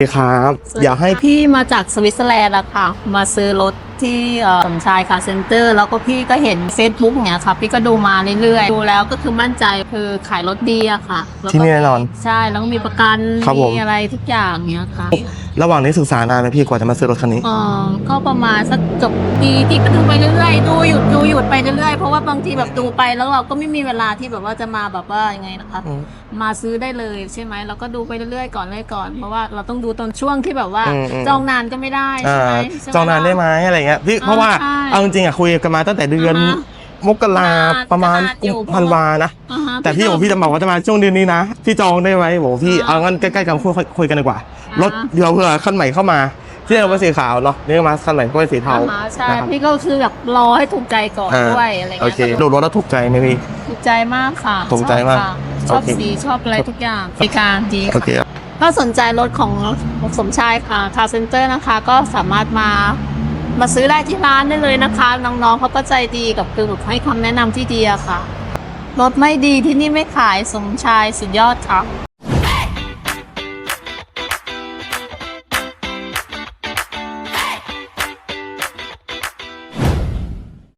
สวัสดีครับ อยากให้พี่มาจากสวิตเซอร์แลนด์อะค่ะ มาซื้อรถ ที่เอ่อสมชายคาร์เซ็นเตอร์แล้วก็พี่ก็เห็น Facebook เนี้ยค่ะ พี่ก็ดูมาเรื่อยๆ ดูแล้วก็คือมั่นใจคือขายรถดีอะค่ะแล้วก็ที่นี่แน่นอน ใช่ แล้วก็มีประกันครับผม มีอะไรทุกอย่างเนี้ยค่ะระหว่างนี้ศึกษานานไหมพี่กว่าจะมาซื้อรถคันนี้ เออก็ประมาณสักจบปีที่ก็ดูไปเรื่อยๆ ดูหยุดดูหยุดไปเรื่อยๆ เพราะว่าบางทีแบบดูไปแล้วเราก็ไม่มีเวลาที่แบบว่าจะมาแบบว่ายังไงนะคะอืมมาซื้อได้เลยใช่ไหมเราก็ดูไปเรื่อยๆก่อนเลยก่อน เพราะว่าเราต้องดูตอนช่วงที่แบบว่า อืมอืม จองนานก็ไม่ได้อ่าใช่ไหมใช่หมจองนานได้ไหมอะไรเงี้ยพี่อ่าเพราะว่าใช่เอาจริงๆอะคุยกันมาตั้งแต่เดือนอ่าฮะมกรานาประมาณนอยู่กุมพันวานะอ่าฮะแต่พี่บอกพี่จะบอกว่าจะมาช่วงเดือนนี้นะพี่จองได้ไหมบอกพี่อ่าเอางั้นใกล้ๆกันคุยคุยกันดีกว่าอ่ารถเดี๋ยวเผื่อคันใหม่เข้ามาที่เราเป็นสีขาวเนาะนี่มาคันใหม่ก็เป็นสีเทาอ่าฮะใช่นะครับ พี่ก็คือแบบรอให้ถูกใจก่อนอ่า ด้วยอะไรโอเงี้ยเคดูรถแล้วถูกใจไหมพี่ ถูกใจมากค่ะถูกใจมากชอบค่ะชอบโอเค สีชอบอะไรทุกอย่างบริการดีโอค่ะ เคครับ ถ้าสนใจรถของสมชายค่ะคาร์เซ็นเตอร์นะคะ ก็สามารถมา มาซื้อได้ที่ร้านได้เลยนะคะ น้องๆเขาก็ใจดีกับคือแบบให้คำแนะนำที่ดีอะค่ะ รถไม่ดีที่นี่ไม่ขายสมชายสุดยอดค่ะ